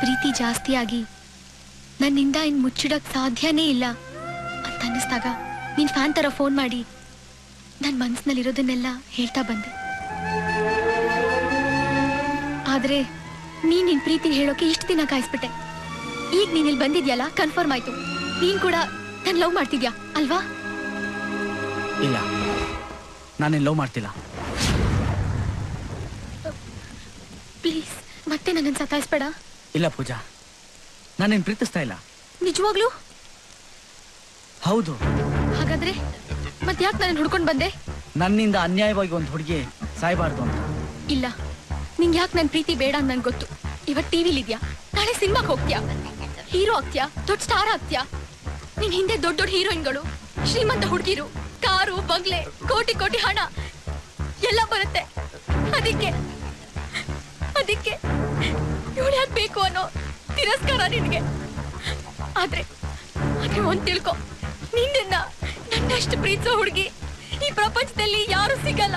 ಪ್ರೀತಿ ಜಾಸ್ತಿ ಆಗಿ ನನ್ನಿಂದ ಇನ್ ಮುಚ್ಚಿಡಕ್ ಸಾಧ್ಯನೇ ಇಲ್ಲ ಅಂತ ಅನ್ನಿಸ್ದಾಗ ನೀನ್ ಫ್ಯಾನ್ ತರ ಫೋನ್ ಮಾಡಿ. ನನ್ ಮನಸ್ಸಿನಲ್ಲಿರೋದನ್ನೆಲ್ಲ ಹೇಳ್ತಾ ಬಂದೆ. ಆದ್ರೆ ನೀನ್ ನಿನ್ ಪ್ರೀತಿ ಹೇಳೋಕೆ ಇಷ್ಟು ದಿನ ಕಾಯಿಸ್ಬಿಟ್ಟೆ. ಈಗ ನೀನ್ ಇಲ್ಲಿ ಬಂದಿದ್ಯಲ್ಲ ಕನ್ಫರ್ಮ್ ಆಯ್ತು. ನೀನ್ ಕೂಡ ನನ್ ಲವ್ ಮಾಡ್ತಿದ್ಯಾ ಅಲ್ವಾ? ಇಲ್ಲ. ನಾನೇನು ಲವ್ ಮಾಡ್ತಿಲ್ಲ. ಪ್ಲೀಸ್ ಮತ್ತೆ ನನ್ನನ್ನು ಸತಾಯಿಸ್ಬೇಡ ಇಲ್ಲ ಪೂಜಾ ನಾನೇನ್ ಪ್ರೀತಿಸ್ತಾ ಇಲ್ಲ. ನಿಜವಾಗ್ಲೂ? ಹೌದು. ಹಾಗಾದ್ರೆ ಮತ್ತೆ ಯಾಕೆ ನಾನು ಹುಡ್ಕೊಂಡು ಬಂದೆ? ನನ್ನಿಂದ ಅನ್ಯಾಯವಾಗಿ ಒಂದು ಹುಡುಗಿ ಸಾಯ್ಬಾರ್ದು ಅಂತ. ಇಲ್ಲ ನಿಂಗೆ ಯಾಕೆ ನನ್ನ ಪ್ರೀತಿ ಬೇಡ ಅಂತ ನನ್ಗೆ ಗೊತ್ತು. ಇವತ್ತು ಟಿವಿಲಿ ಇದ್ಯಾ? ನಾಳೆ ಸಿನಿಮಾಗೆ ಹೋಗ್ತೀಯಾ? ಹೀರೋ ಆಗ್ತೀಯಾ? ದೊಡ್ಡ ಸ್ಟಾರ್ ಆಗ್ತೀಯಾ? ನಿನ್ ಹಿಂದೆ ದೊಡ್ಡ ದೊಡ್ಡ ಹೀರೋಯಿನ್ಗಳು ಶ್ರೀಮಂತ ಹುಡುಗಿರು ಕಾರು ಬಂಗ್ಲೆ ಕೋಟಿ ಕೋಟಿ ಹಣ ಎಲ್ಲ ಬರುತ್ತೆ. ಅದಕ್ಕೆ ಅದಕ್ಕೆ. ಬೇಕು ಅನ್ನೋ ತಿರಸ್ಕಾರ ನಿನಗೆ. ಆದ್ರೆ ಆದ್ರೆ ಒಂದ್ ತಿಳ್ಕೊ. ನಿನ್ನ ನನ್ನಷ್ಟು ಪ್ರೀತಿಸೋ ಹುಡುಗಿ ಈ ಪ್ರಪಂಚದಲ್ಲಿ ಯಾರು ಸಿಗಲ್ಲ.